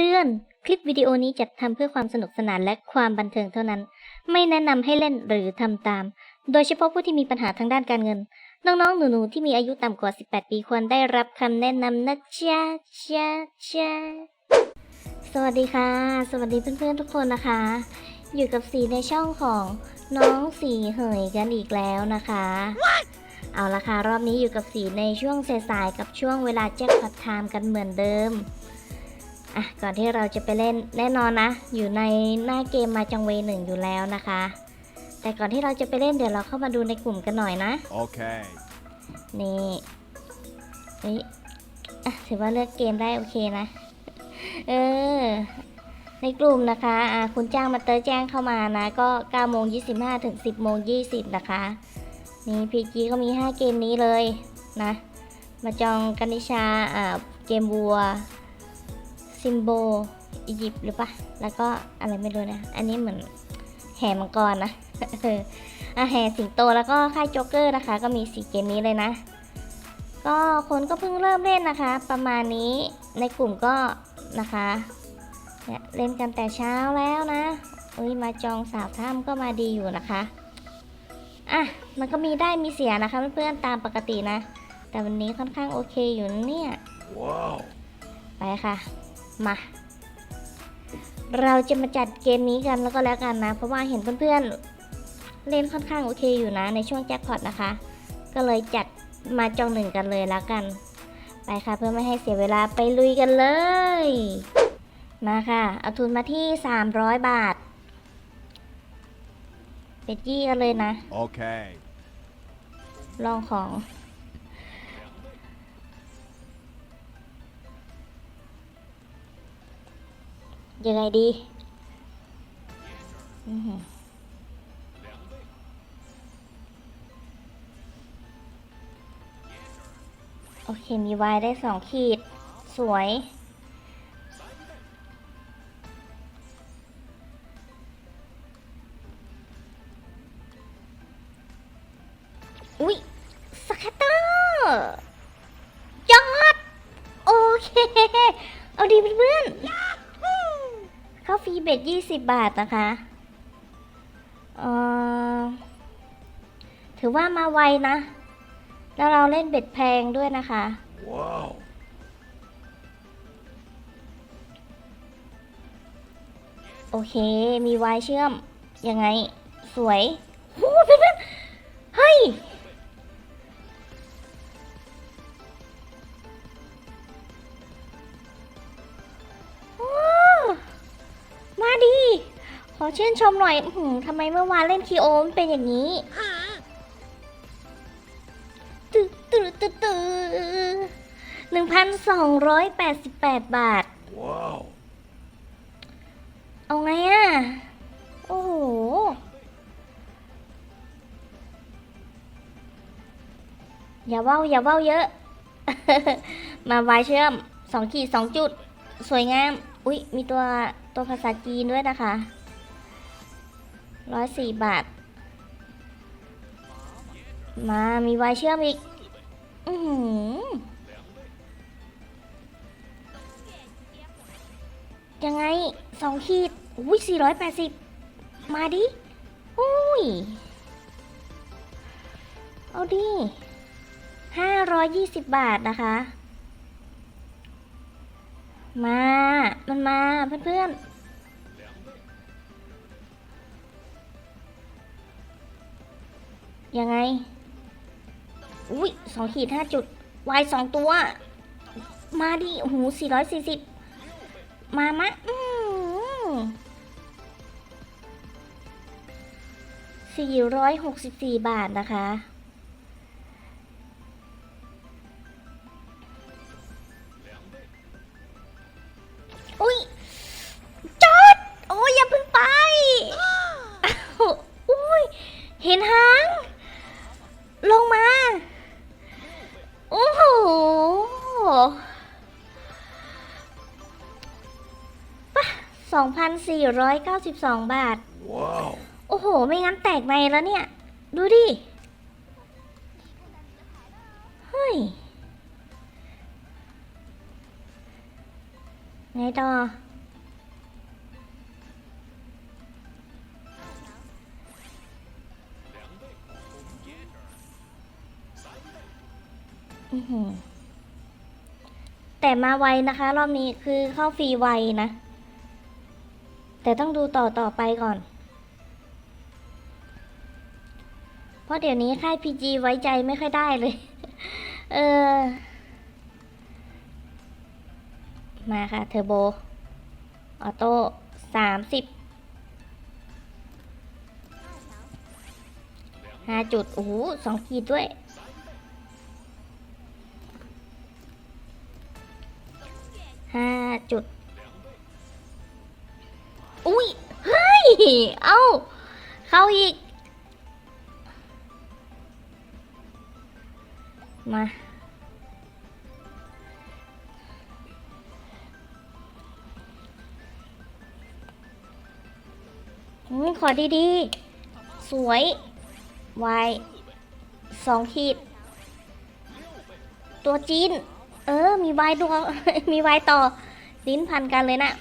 เตือน คลิปวิดีโอนี้จัดทำเพื่อความสนุกสนานและความบันเทิงเท่านั้น ไม่แนะนำให้เล่นหรือทำตาม โดยเฉพาะผู้ที่มีปัญหาทางด้านการเงิน น้องๆ หนูๆ ที่มีอายุต่ำกว่า 18 ปีควรได้รับคำแนะนำนะจ๊ะจ๊ะจ๊ะสวัสดีค่ะ สวัสดีเพื่อนๆ ทุกคนนะคะ อยู่กับสีในช่องของน้องสีเหยกันอีกแล้วนะคะเอาละค่ะ รอบนี้อยู่กับสีในช่วงสายๆกับช่วงเวลาแจ็คพอตไทม์กันเหมือนเดิม อะก่อนที่เราจะไปเล่นแน่นอนนะ อยู่ในหน้าเกมมาจังเวหนึ่งอยู่แล้วนะคะ แต่ก่อนที่เราจะไปเล่นเดี๋ยวเราเข้ามาดูในกลุ่มกันหน่อยนะ Okay. นี่เฮ้ยอะถือว่าเลือกเกมได้โอเคนะ เออ ในกลุ่มนะคะอะคุณจ้างมาเตอร์แจ้งเข้ามานะ ก็9โมง25 ถึง 10โมง20 นะคะ นี่พีจีก็มี 5 เกมนี้เลยนะ มาจองกันิชาอ่าเกมบัว ซิมโบอียิปต์หรือปะแล้วก็อะไรไม่รู้นะ อันนี้เหมือนแห่มังกรนะเอออะแห่สิงโตแล้วก็ค่ายโจ๊กเกอร์นะคะ ก็มีสีเกมนี้เลยนะ ก็คนก็เพิ่งเริ่มเล่นนะคะ ประมาณนี้ในกลุ่มก็นะคะเนี่ยเล่นกันแต่เช้าแล้วนะอุ้ยมาจองสาวถ้ำก็มาดีอยู่นะคะอะมันก็มีได้มีเสียนะคะเพื่อนๆตามปกตินะ แต่วันนี้ค่อนข้างโอเคอยู่นะเนี่ย Wow. ไปค่ะ มา เราจะมาจัดเกมนี้กันแล้วก็แล้วกันนะ เพราะว่าเห็นเพื่อนๆ เล่นค่อนข้างโอเคอยู่นะ ในช่วงแจ็คพอตนะคะ ก็เลยจัดมาจองหนึ่งกันเลยแล้วกัน ไปค่ะเพื่อไม่ให้เสียเวลาไปลุยกันเลย มาค่ะ เอาทุนมาที่ 300 บาทเป็ดยี่กันเลยนะ Okay. ลองของ ยังไงดีอื้อหือโอเคมีวายได้สองขีด สวยอุ๊ย เข้าฟรีเบ็ดยี่สิบบาทนะคะเอ่อถือว่ามาไวนะ แล้วเราเล่นเบ็ดแพงด้วยนะคะ Wow. โอเค มีวายเชื่อม ยังไง สวยโอ้เพื่อนๆเฮ้ย ขอชื่นชมหน่อยอื้อหือทำไมเมื่อวานเล่นคีโอมนเป็นอย่างนี้ตึ๊ดตึ๊ดตึ๊ดตึ๊ดหนึ่งพันสองร้อยแปดสิบแปดบาท Wow. เอาไงอะโอ้โห อย่าเว้า อย่าเว้าเยอะ มาวายเชื่อมสองขีดสองจุด สวยงาม อุ๊ย มีตัวตัวภาษาจีนด้วยนะคะ ร้อยสี่บาท มามีวายเชื่อมอีก อือหือ ยังไงสองขีดอุ้ยสี่ร้อยแปดสิบมาดิ อุ้ย เอาดิห้าร้อยยี่สิบบาทนะคะ มา มันมาเพื่อนๆ ยังไง อุ้ยสองขีดห้าจุดวายสองตัว มาดิโอ้โหสี่ร้อยสี่สิบมามะอืมสี่ร้อยหกสิบสี่บาทนะคะ 2,492 บาท ว้าว โอ้โห ไม่งั้นแตกในแล้วเนี่ย ดูดิ เฮ้ย ไงต่อ อือหือแต่มาไวนะคะ รอบนี้คือเข้าฟรีไวนะ แต่ต้องดูต่อต่อไปก่อน เพราะเดี๋ยวนี้ค่ายพีจีไว้ใจไม่ค่อยได้เลย เออ มาค่ะ เทอร์โบ ออโต้สามสิบห้าจุด โอ้โหสองขีดด้วยห้าจุด อุ้ยเฮ้ย เอ้า เข้าอีก มาอืมขอดีๆ สวย วายสองขีด ตัวจีน เออ มีวายตัวมีวายต่อ ลิ้นพันกันเลยนะ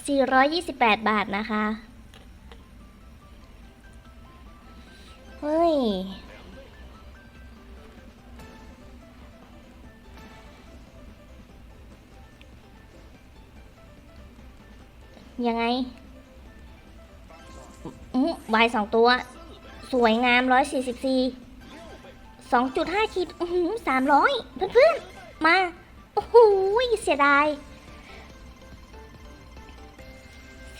428 บาทนะคะ เฮ้ย ยังไงอืมวายสองตัว สวยงามร้อยสี่สิบสี่สองจุดห้าขีดสามร้อยเพื่อนๆ มา โอ้โหเสียดาย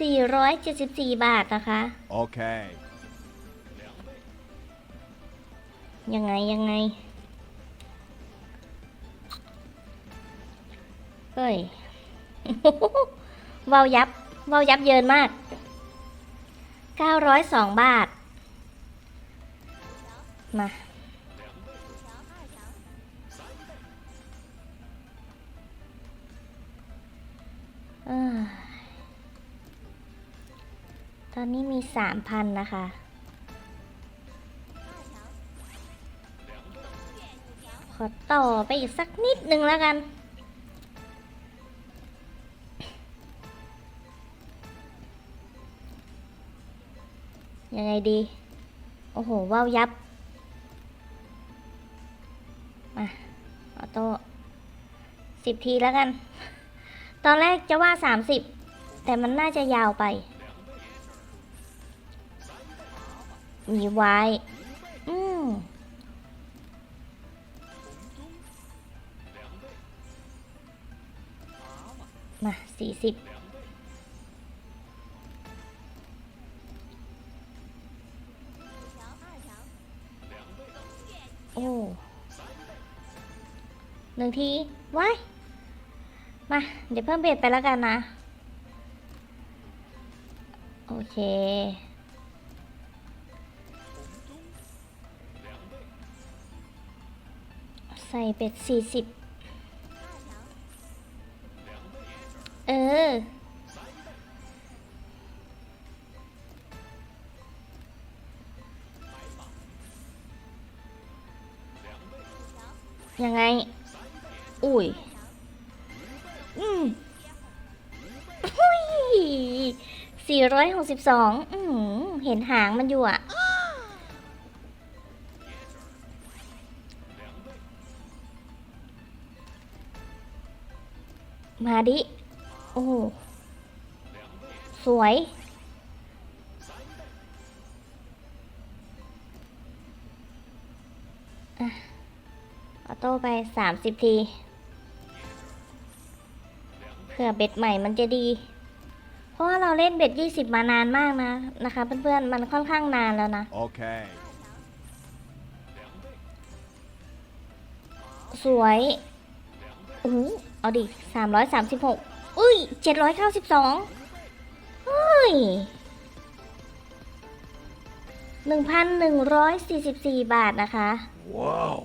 สี่ร้อยเจ็ดสิบสี่บาทนะคะ Okay. ยังไงยังไง เฮ้ย เว้ายับเว้ายับเยินมาก 902 บาท มา อนนี้มี3,000นะคะ ขอต่อไปอีกสักนิดนึงแล้วกัน ยังไงดี โอ้โห ว้าวยับ มาออโต้สิบทีแล้วกัน ตอนแรกจะว่าสามสิบแต่มันน่าจะยาวไป มีไว้ อืมมาสี่สิบโอ้หนึ่งทีไว้มา เดี๋ยวเพิ่มเบสไปแล้วกันนะ โอเค ใส่เบ็ดสี่สิบเออ ยังไง อุ้ย อืมอุ้ยสี่ร้อยหกสิบสองอืมเห็นหางมันอยู่อะ มาดิ โอ้โหสวยอะออโต้ไปสามสิบทีเผื่อเบ็ดใหม่มันจะดี เพราะว่าเราเล่นเบ็ดยี่สิบมานานมากนะ นะคะเพื่อนๆ มันค่อนข้างนานแล้วนะ Okay. สวยอู้หู เอาดิสามร้อยสามสิบหกอุ้ยเจ็ดร้อยเก้าสิบสองเฮ้ยหนึ่งพันหนึ่งร้อยสี่สิบสี่บาทนะคะ Wow.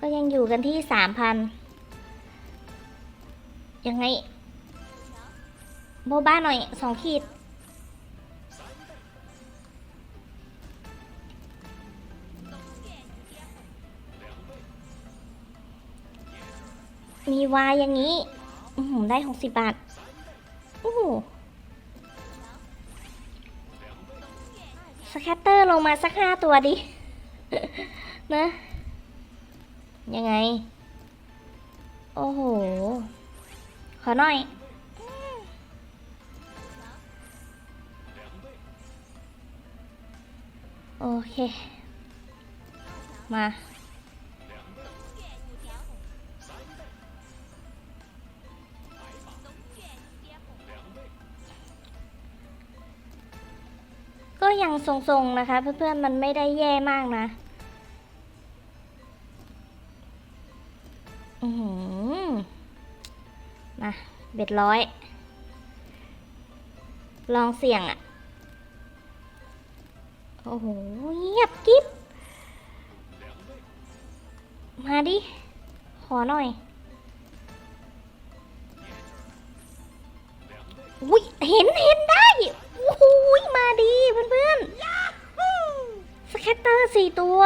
ก็ยังอยู่กันที่สามพันยังไง โบบ้าหน่อยสองขีด มีวายอย่างนี้อือหือได้หกสิบบาทโอ้สแคตเตอร์ลงมาสักห้าตัวดิ นะ ยังไง โอ้โห ขอหน่อย โอเค มา ยังทรงๆนะคะ เพื่อนๆมันไม่ได้แย่มากนะอือหือมาเบ็ดร้อย ลองเสี่ยงอะ่ะ โอ้โหเงียบกิ๊บมาดิ ขอหน่อย อุ้ยเห็นเห็นได้โอ้โหมาดีเพื่อนๆสแค ตเตอร์สี่ตัว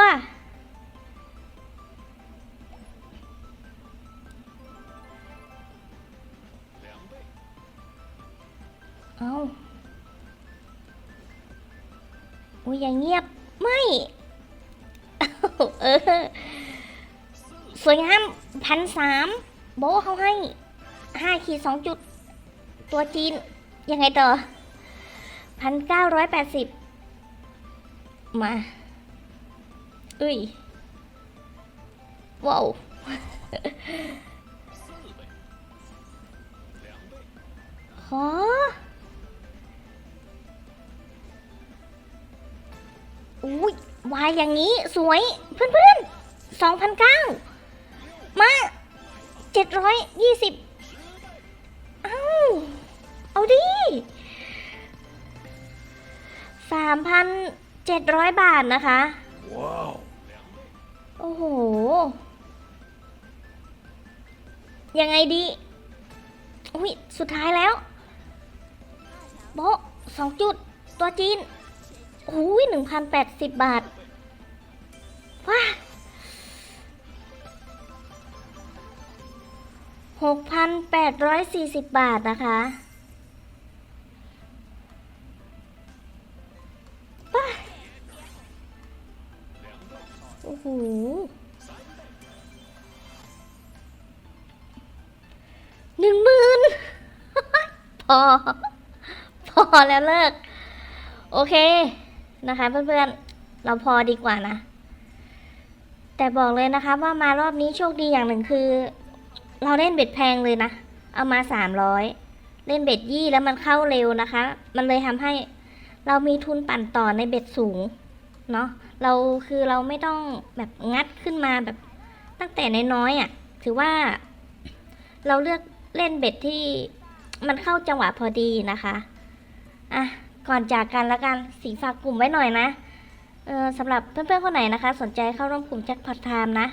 เอาอุ้ยอย่างเงียบ ไม่ เออ สวยงามพันสามโบะเขาให้ห้าขีดสองจุด ตัวจีน ยังไงต่อพันเก้าร้อยแปดสิบมา อุ้ย ว้าวขออุ้ยวายอย่างนี้สวยเพื่อนๆสองพันเก้ามาเจ็ดร้อยยี่สิบเอ้าเอาดิสามพันเจ็ดร้อยบาทนะคะ Wow. โอ้โห ยังไงดี อุ้ยสุดท้ายแล้วโบสองจุด ตัวจีนอุ้ยหนึ่งพันแปดสิบบาท ว้าหกพันแปดร้อยสี่สิบบาทนะคะ อ พอแล้วเลิก โอเค นะคะเพื่อนๆ เราพอดีกว่านะ แต่บอกเลยนะคะว่ามารอบนี้โชคดีอย่างหนึ่งคือ เราเล่นเบ็ดแพงเลยนะ เอามาสามร้อยเล่นเบ็ดยี่แล้วมันเข้าเร็วนะคะ มันเลยทำให้เรามีทุนปั่นต่อในเบ็ดสูงเนาะเราคือเราไม่ต้องแบบงัดขึ้นมาแบบตั้งแต่น้อยๆอะ่ะ ถือว่าเราเลือกเล่นเบ็ดที่ มันเข้าจังหวะพอดีนะคะอะก่อนจากกันแล้วกันสีฝากกลุ่มไว้หน่อยนะเออสำหรับเพื่อนๆคนไหนนะคะ สนใจเข้าร่วมกลุ่มแจ็คพอตไทม์นะ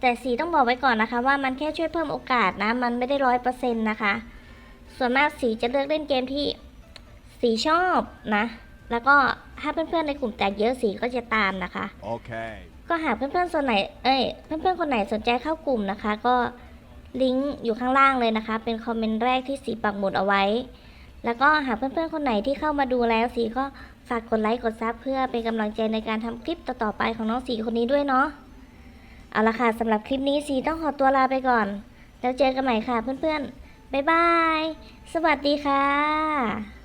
แต่สีต้องบอกไว้ก่อนนะคะ ว่ามันแค่ช่วยเพิ่มโอกาสนะ มันไม่ได้ร้อยเปอร์เซ็นต์นะคะ ส่วนมากสีจะเลือกเล่นเกมที่สีชอบนะ แล้วก็ถ้าเพื่อนๆในกลุ่มแตกเยอะสีก็จะตามนะคะ Okay. ก็หากเพื่อนๆส่วนไหน เอ้ย เพื่อนๆคนไหนสนใจเข้ากลุ่มนะคะ ก็ ลิงก์อยู่ข้างล่างเลยนะคะ เป็นคอมเมนต์แรกที่สีปักหมุดเอาไว้ แล้วก็หากเพื่อนๆคนไหนที่เข้ามาดูแล้วสีก็ฝากกดไลค์กดซับเพื่อเป็นกำลังใจในการทำคลิปต่อๆไปของน้องสีคนนี้ด้วยเนาะเอาละค่ะสำหรับคลิปนี้สีต้องขอตัวลาไปก่อน แล้วเจอกันใหม่ค่ะเพื่อนๆบ๊ายบาย สวัสดีค่ะ